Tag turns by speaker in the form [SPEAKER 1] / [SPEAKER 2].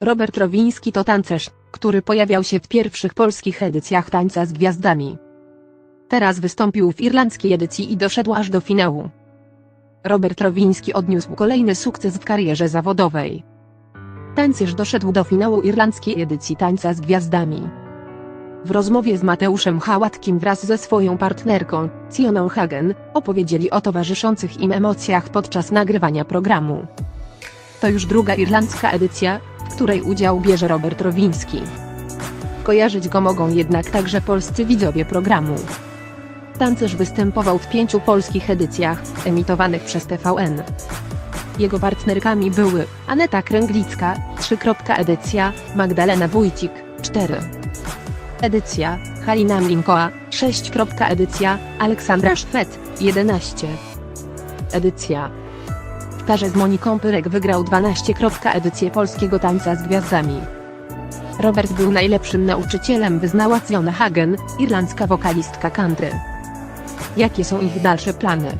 [SPEAKER 1] Robert Rowiński to tancerz, który pojawiał się w pierwszych polskich edycjach Tańca z Gwiazdami. Teraz wystąpił w irlandzkiej edycji i doszedł aż do finału. Robert Rowiński odniósł kolejny sukces w karierze zawodowej. Tańcerz doszedł do finału irlandzkiej edycji Tańca z Gwiazdami. W rozmowie z Mateuszem Hałatkim wraz ze swoją partnerką, Cioną Hagen, opowiedzieli o towarzyszących im emocjach podczas nagrywania programu. To już druga irlandzka edycja, której udział bierze Robert Rowiński. Kojarzyć go mogą jednak także polscy widzowie programu. Tancerz występował w pięciu polskich edycjach, emitowanych przez TVN. Jego partnerkami były Aneta Kręglicka, 3. edycja, Magdalena Wójcik, 4. Edycja, Halina Mlinkoa, 6. edycja, Aleksandra Szwed, 11. Edycja. Parze z Moniką Pyrek wygrał 12. edycję polskiego tańca z gwiazdami. Robert był najlepszym nauczycielem wyznała Fiona Hagen, irlandzka wokalistka country. Jakie są ich dalsze plany?